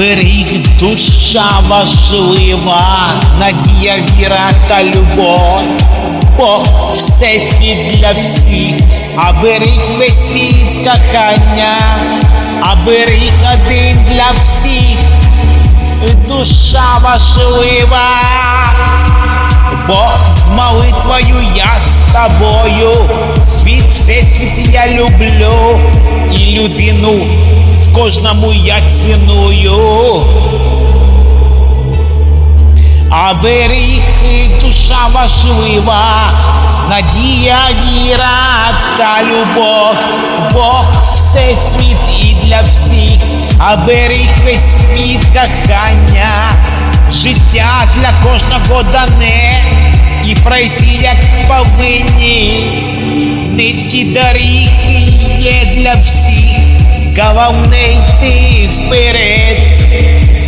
беріг душа важлива, надія, віра та любов, Бог всесвіт для всіх, а беріг весь світ кохання, а беріг один для всіх, душа важлива. Бог з молитвою я з тобою, світ, всесвіт я люблю, і людину кожному я ціную. А беріг душа важлива, надія, віра та любов, Бог всесвіт і для всіх, а беріг весь світ кохання, життя для кожного дане, і пройти як повинні, нитки доріг є для всіх, головне йти вперед.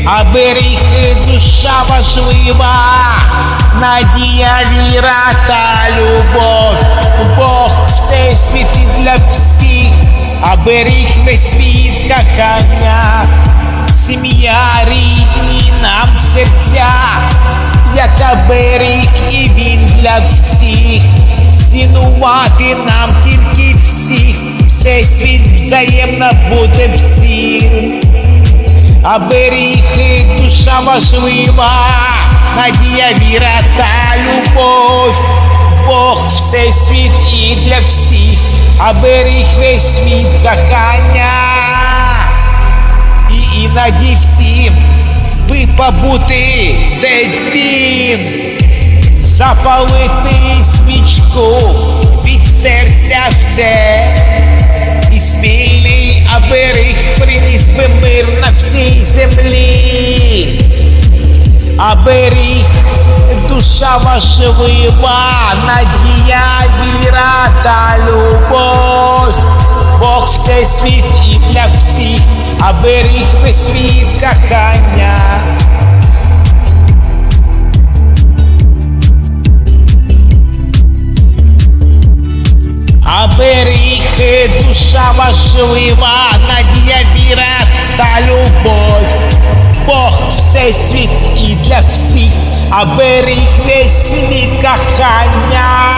А беріг душа важлива, надія, віра та любов, Бог всесвіт і для всіх, а беріг весь світ кохання, сім'я рідні нам серця, яка беріг і він для всіх, цінувати нам тільки всіх, всесвіт взаємно буде всім. А беріг душа важлива, надія, віра та любов, Бог всесвіт і для всіх, а беріг весь світ кохання. І іноді всім би побути, де дзвін, запалити свічку від серця все і спільний оберіг приніс би мир на всій землі. Оберіг душа важлива, надія, віра та любов. Бог всесвіт і для всіх, оберіг весь світ кохання. Беріг душа важлива, надія, віра та любов. Бог всесвіт і для всіх, а беріг весь світ кохання.